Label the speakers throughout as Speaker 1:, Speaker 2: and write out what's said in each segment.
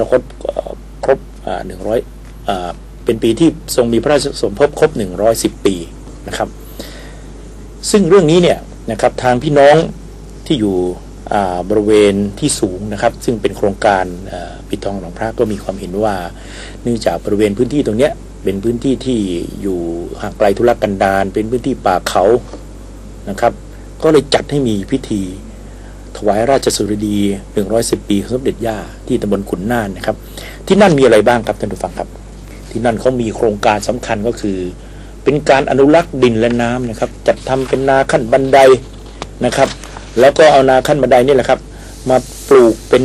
Speaker 1: เราครบครบหนึ่งร้อยเป็นปีที่ทรงมีพระราชสมภพครบ 110 ปีนะครับ ซึ่งเรื่องนี้เนี่ยนะครับทางพี่น้องที่อยู่บริเวณที่สูงนะครับ ซึ่งเป็นโครงการปิดทองหลวงพระก็มีความเห็นว่า เนื่องจากบริเวณพื้นที่ตรงนี้เป็นพื้นที่ที่อยู่ห่างไกลธุรกันดารเป็นพื้นที่ป่าเขานะครับ ก็เลยจัดให้มีพิธี ถวายราชสุรดี 110 ปีสมเด็จย่าที่ตำบลขุนน่านนะครับ ที่นั่นมีอะไรบ้างครับท่านผู้ฟังครับ ที่นั่นเขามีโครงการสำคัญก็คือ เป็นการอนุรักษ์ดินและน้ำนะครับ จัดทำเป็นนาขั้นบันไดนะครับ แล้วก็เอานาขั้นบันไดนี่แหละครับ มาปลูกเป็น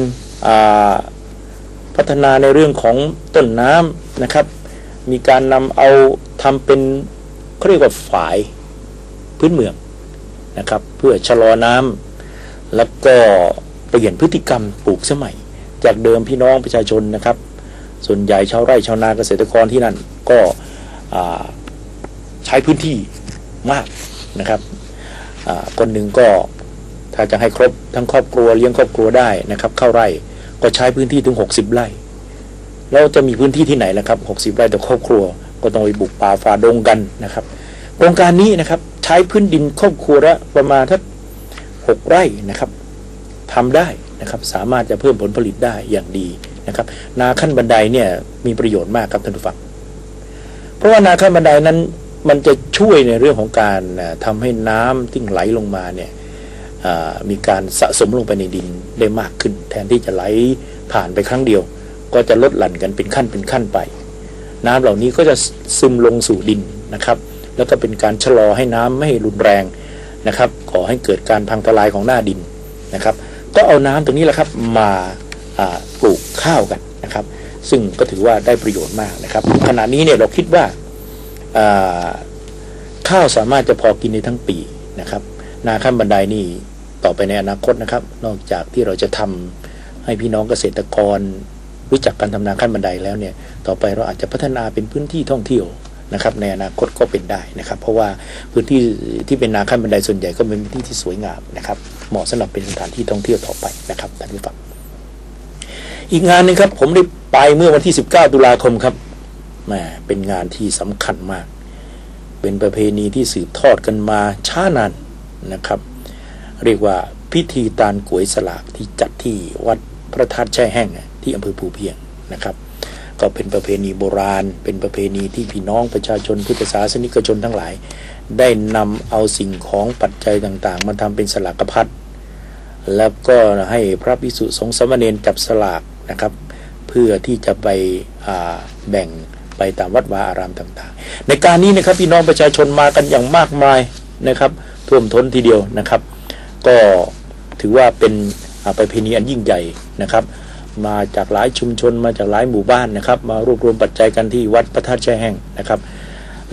Speaker 1: พัฒนาในเรื่องของต้นน้ำนะครับ มีการนำเอาทำเป็นเขาเรียกว่าฝายพื้นเมืองนะครับ เพื่อชะลอน้ำ แล้วก็เปลี่ยนพฤติกรรมปลูกสมัย จากเดิมพี่น้องประชาชนนะครับ ส่วนใหญ่ชาวไร่ชาวนาเกษตรกรที่นั่นก็ใช้พื้นที่มากนะครับคนหนึ่งก็ถ้าจะให้ครบทั้งครอบครัวเลี้ยงครอบครัวได้นะครับ เข้าไร่ก็ใช้พื้นที่ถึง 60 ไร่แล้วจะมีพื้นที่ที่ไหนนะครับ 60 ไร่ต่อครอบครัว ก็ต้องไปบุกป่าฝ่าดงกันนะครับ โครงการนี้นะครับใช้พื้นดินครอบครัวละประมาณทัก หกไร่นะครับทำได้นะครับสามารถจะเพิ่มผลผลิตได้อย่างดีนะครับนาขั้นบันไดเนี่ยมีประโยชน์มากครับท่านผู้ฟัง เพราะว่านาขั้นบันไดนั้นมันจะช่วยในเรื่องของการทำให้น้ำที่ไหลลงมาเนี่ยมีการสะสมลงไปในดินได้มากขึ้น แทนที่จะไหลผ่านไปครั้งเดียว ก็จะลดหลั่นกันเป็นขั้นเป็นขั้นไป น้ำเหล่านี้ก็จะซึมลงสู่ดินนะครับ แล้วก็เป็นการชะลอให้น้ำไม่รุนแรง นะครับก่อให้เกิดการพังทลายของหน้าดินนะครับ ก็เอาน้ำตรงนี้แหละครับมาปลูกข้าวกันนะครับ ซึ่งก็ถือว่าได้ประโยชน์มากนะครับ ขณะนี้เนี่ยเราคิดว่าข้าวสามารถจะพอกินในทั้งปีนะครับ นาขั้นบันไดนี่ต่อไปในอนาคตนะครับ นอกจากที่เราจะทำให้พี่น้องเกษตรกรรู้จักการทำนาขั้นบันไดแล้วเนี่ย ต่อไปเราอาจจะพัฒนาเป็นพื้นที่ท่องเที่ยว นะครับในอนาคตก็เป็นได้นะครับ เพราะว่าพื้นที่ที่เป็นนาขั้นบันไดส่วนใหญ่ก็เป็นพื้นที่ที่สวยงามนะครับเหมาะสำหรับเป็นสถานที่ท่องเที่ยวต่อไปนะครับท่านผู้ฟังอีกงานหนึ่งครับ ผมได้ไปเมื่อวันที่ 19 ตุลาคมครับแหมเป็นงานที่สำคัญมาก เป็นประเพณีที่สืบทอดกันมาช้านานนะครับ เรียกว่าพิธีตาลกวยสลากที่จัดที่วัดพระธาตุแช่แห้งที่อำเภอภูเพียงนะครับ ก็เป็นประเพณีโบราณ เป็นประเพณีที่พี่น้องประชาชนพุทธศาสนิกชนทั้งหลาย ได้นำเอาสิ่งของปัจจัยต่างๆ มาทำเป็นสลากพัดแล้วก็ให้พระภิกษุสงฆ์สมณีจับสลากนะครับ เพื่อที่จะไปแบ่งไปตามวัดวาอารามต่างๆ ในการนี้นะครับพี่น้องประชาชนมากันอย่างมากมายนะครับท่วมท้นทีเดียวนะครับ ก็ถือว่าเป็นประเพณีอันยิ่งใหญ่นะครับ มาจากหลายชุมชนมาจากหลายหมู่บ้านนะครับ มารวบรวมปัจจัยกันที่วัดพระธาตุแช่แห้งนะครับ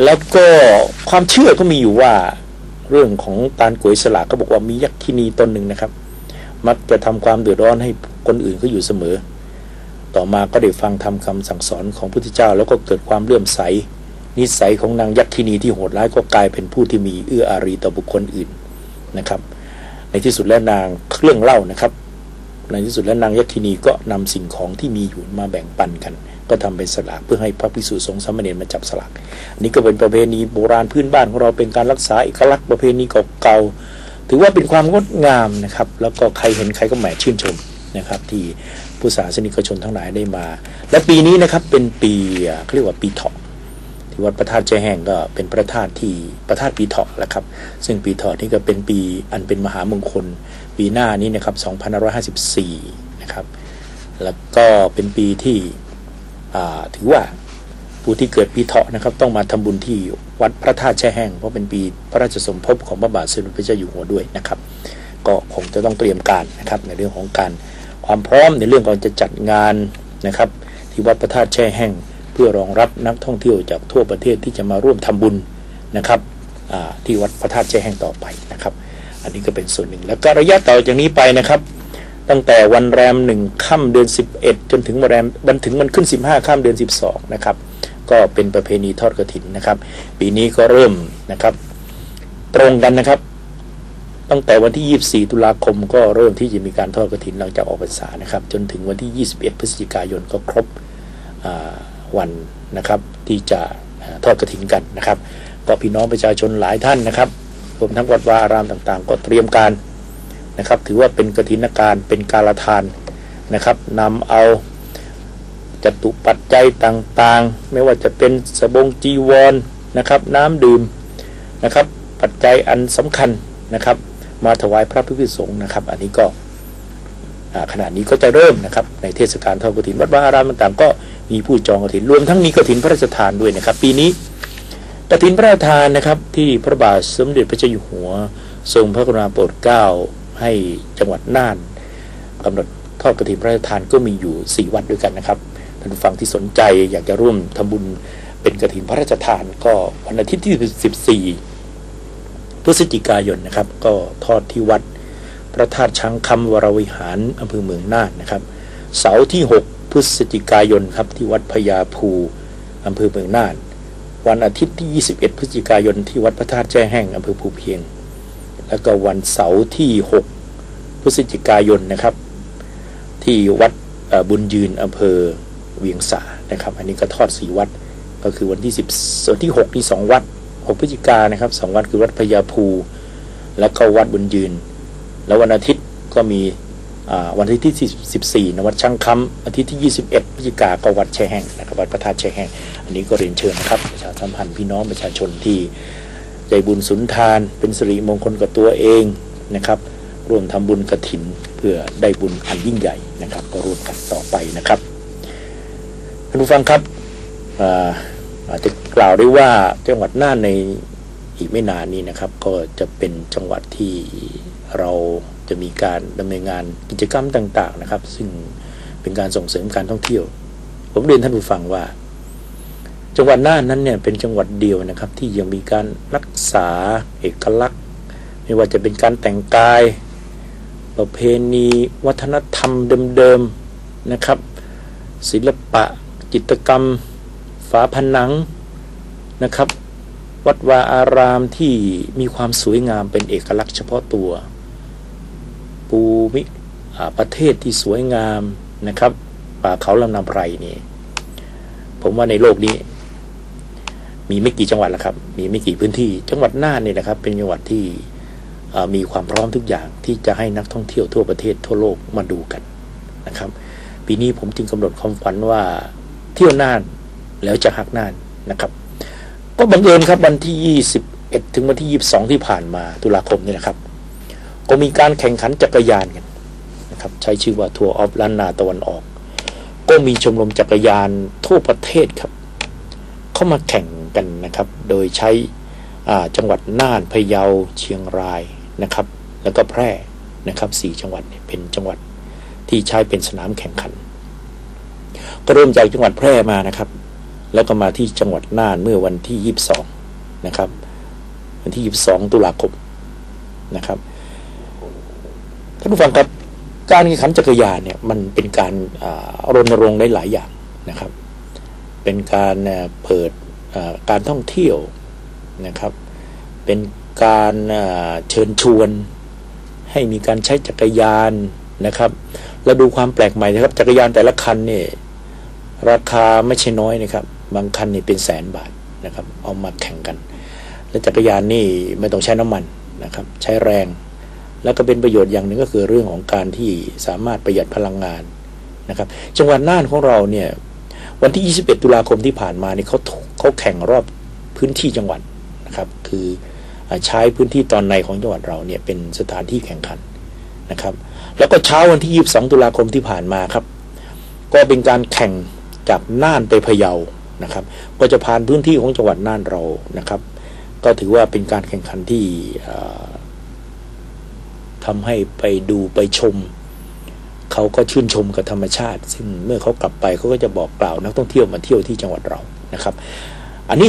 Speaker 1: แล้วก็ความเชื่อก็มีอยู่ว่าเรื่องของตาลกวยสลากก็บอกว่ามียักษ์ที่นีตนหนึ่งนะครับ มักจะทำความเดือดร้อนให้คนอื่นเขาอยู่เสมอ ต่อมาก็ได้ฟังทำคำสั่งสอนของพุทธเจ้า แล้วก็เกิดความเลื่อมใส นิสัยของนางยักษ์ที่นีที่โหดร้ายก็กลายเป็นผู้ที่มีเอื้ออารีต่อบุคคลอื่นนะครับ ในที่สุดแล้วนางเรื่องเล่านะครับ ในที่สุดแล้วนางยักษินีก็นำสิ่งของที่มีอยู่มาแบ่งปันกัน ก็ทำเป็นสลากเพื่อให้พระภิกษุสงฆ์สามเณรมาจับสลากนี่ก็เป็นประเพณีโบราณพื้นบ้านของเราเป็นการรักษาเอกลักษณ์ประเพณีเก่าๆถือว่าเป็นความงดงามนะครับ แล้วก็ใครเห็นใครก็แหมชื่นชมนะครับ ที่ผู้ศาสนิกชนทั้งหลายได้มา และปีนี้นะครับเป็นปีเขาเรียกว่าปีเถาะที่วัดพระธาตุใจแห่งก็เป็นพระธาตุที่พระธาตุปีเถาะแหละครับ ซึ่งปีเถาะนี่ก็เป็นปีอันเป็นมหามงคล ปีหน้านี้นะครับ2554 นะครับ แล้วก็เป็นปีที่ถือว่าผู้ที่เกิดปีเถาะนะครับ ต้องมาทำบุญที่วัดพระธาตุแช่แห้งเพราะเป็นปีพระราชสมภพของพระบาทสมเด็จพระเจ้าอยู่หัวด้วยนะครับ ก็คงจะต้องเตรียมการนะครับ ในเรื่องของการความพร้อมในเรื่องของจะจัดงานนะครับ ที่วัดพระธาตุแช่แห้งเพื่อรองรับนักท่องเที่ยวจากทั่วประเทศที่จะมาร่วมทำบุญนะครับที่วัดพระธาตุแช่แห้งต่อไปนะครับ อันนี้ก็เป็นส่วนหนึ่ง แล้วก็ระยะต่อจากนี้ไปนะครับ ตั้งแต่วันแรมหนึ่งค่ำเดือน 11 จนถึงวันแรมบันถึงมันขึ้น 15ค่ำเดือน 12 นะครับ ก็เป็นประเพณีทอดกระถินนะครับ ปีนี้ก็เริ่มนะครับ ตรงกันนะครับ ตั้งแต่วันที่ 24 ตุลาคมก็เริ่มที่จะมีการทอดกระถินหลังจากออกพรรษานะครับ จนถึงวันที่ 21 พฤศจิกายนก็ครบวันนะครับที่จะทอดกระถินกันนะครับ ก็พี่น้องประชาชนหลายท่านนะครับ วมทั้งวัดวาอารามต่างๆ ก็เตรียมการนะครับ ถือว่าเป็นกระถินการเป็นการละทานนะครับนำเอาจตุปัจจัยต่างๆ ไม่ว่าจะเป็นสบงจีวรนะครับ น้ำดื่มนะครับ ปัจจัยอันสำคัญนะครับ มาถวายพระพิพิสงฆ์นะครับ อันนี้ก็ขณะนี้ก็จะเริ่มนะครับ ในเทศกาลทอดกฐินวัดวาอารามต่างๆ ก็มีผู้จองกฐินรวมทั้งมีกฐินพระราชทานด้วยนะครับ ปีนี้ กฐินพระราชทานนะครับ ที่พระบาทสมเด็จพระเจ้าอยู่หัว ทรงพระกรุณาโปรดเกล้าให้จังหวัดน่านกำหนดทอดกฐินพระราชทานก็มีอยู่ 4 วัดด้วยกันนะครับท่านฟังที่สนใจอยากจะร่วมทำบุญเป็นกฐินพระราชทานก็วันอาทิตย์ที่ 14 พฤศจิกายนนะครับ ก็ทอดที่วัด พระธาตุช้างคำวรวิหารอำเภอเมืองน่านนะครับ เสาร์ที่ 6 พฤศจิกายนครับที่วัดพญาภูอำเภอเมืองน่าน วันอาทิตย์ที่ 21 พฤศจิกายนที่วัดพระธาตุแจ้แห้งอำเภอภูเพียง แล้วก็วันเสาร์ที่ 6 พฤศจิกายนนะครับ ที่วัดบุญยืนอำเภอเวียงสานะครับ อันนี้ก็ทอดสีวัดก็คือวันที่10วันที่6นี่2วัด 6 พฤศจิกายนนะครับ2วัดคือวัดพญาภูแล้วก็วัดบุญยืน แล้ววันอาทิตย์ก็มีวันอาทิตย์ที่ 14นวัดช่างคำอาทิตย์ที่ 21 พฤศจิกาก็วัดแช่แห้งนะครับวัดพระธาตุแช่แห้ง นนี้ก็เรียนเชิญนะครับประชาสัมพันธ์พี่น้องประชาชนที่ใจบุญสุนทาน เป็นสิริมงคลกับตัวเองนะครับ ร่วมทำบุญกระถินเพื่อได้บุญอันยิ่งใหญ่นะครับ ก็ร่วมกันต่อไปนะครับท่านผู้ฟังครับอาจจะกล่าวได้ว่าจังหวัดน่านในอีกไม่นานนี้นะครับ ก็จะเป็นจังหวัดที่เราจะมีการดำเนินงานกิจกรรมต่าง ๆนะครับ ซึ่งเป็นการส่งเสริมการท่องเที่ยว ผมเรียนท่านผู้ฟังว่า จังหวัดน่านนั้นเนี่ยเป็นจังหวัดเดียวนะครับ ที่ยังมีการรักษาเอกลักษณ์ ไม่ว่าจะเป็นการแต่งกาย ประเพณีวัฒนธรรมเดิมๆนะครับ ศิลปะ จิตรกรรม ฝาผนังนะครับ วัดวาอารามที่มีความสวยงามเป็นเอกลักษณ์เฉพาะตัว ภูมิประเทศที่สวยงามนะครับ ป่าเขาลำนำไรนี่ ผมว่าในโลกนี้ มีไม่กี่จังหวัดแล้วครับ มีไม่กี่พื้นที่ จังหวัดน่านนี่นะครับ เป็นจังหวัดที่มีความพร้อมทุกอย่างที่จะให้นักท่องเที่ยวทั่วประเทศทั่วโลกมาดูกันนะครับ ปีนี้ผมจึงกำหนดความฝันว่าเที่ยวน่านแล้วจะหักน่านนะครับ ก็บังเอิญครับวันที่ 21 ถึงวันที่ 22 ที่ผ่านมาตุลาคมนี่นะครับ ก็มีการแข่งขันจักรยานกันนะครับ ใช้ชื่อว่าทัวร์ออฟล้านนาตะวันออก ก็มีชมรมจักรยานทั่วประเทศครับ เข้ามาแข่ง กันนะครับ โดยใช้จังหวัดน่านพะเยาเชียงรายนะครับ แล้วก็แพร่นะครับสี่จังหวัดเป็นจังหวัดที่ใช้เป็นสนามแข่งขัน ก็เริ่มจากจังหวัดแพร่มานะครับ แล้วก็มาที่จังหวัดน่านเมื่อวันที่ 22 นะครับ วันที่ 22 ตุลาคมนะครับท่านผู้ฟังครับการแข่งขันจักรยานเนี่ยมันเป็นการรณรงค์ได้หลายอย่างนะครับ เป็นการเปิด การท่องเที่ยวนะครับ เป็นการเชิญชวนให้มีการใช้จักรยานนะครับเราดูความแปลกใหม่นะครับ จักรยานแต่ละคันเนี่ยราคาไม่ใช่น้อยนะครับ บางคันนี่เป็นแสนบาทนะครับ เอามาแข่งกัน และจักรยานนี่ไม่ต้องใช้น้ำมันนะครับ ใช้แรง แล้วก็เป็นประโยชน์อย่างหนึ่งก็คือเรื่องของการที่สามารถประหยัดพลังงานนะครับ จังหวัดน่านของเราเนี่ย วันที่ 21 ตุลาคมที่ผ่านมานี่เขาเขาแข่งรอบพื้นที่จังหวัดนะครับ คือใช้พื้นที่ตอนในของจังหวัดเราเนี่ยเป็นสถานที่แข่งขันนะครับ แล้วก็เช้าวันที่ 22 ตุลาคมที่ผ่านมาครับ ก็เป็นการแข่งจากน่านไปพะเยานะครับ ก็จะผ่านพื้นที่ของจังหวัดน่านเรานะครับ ก็ถือว่าเป็นการแข่งขันที่ทำให้ไปดูไปชม เขาก็ชื่นชมกับธรรมชาติ ซึ่งเมื่อเขากลับไปเขาก็จะบอกกล่าวนักท่องเที่ยวมาเที่ยวที่จังหวัดเรานะครับ อันนี้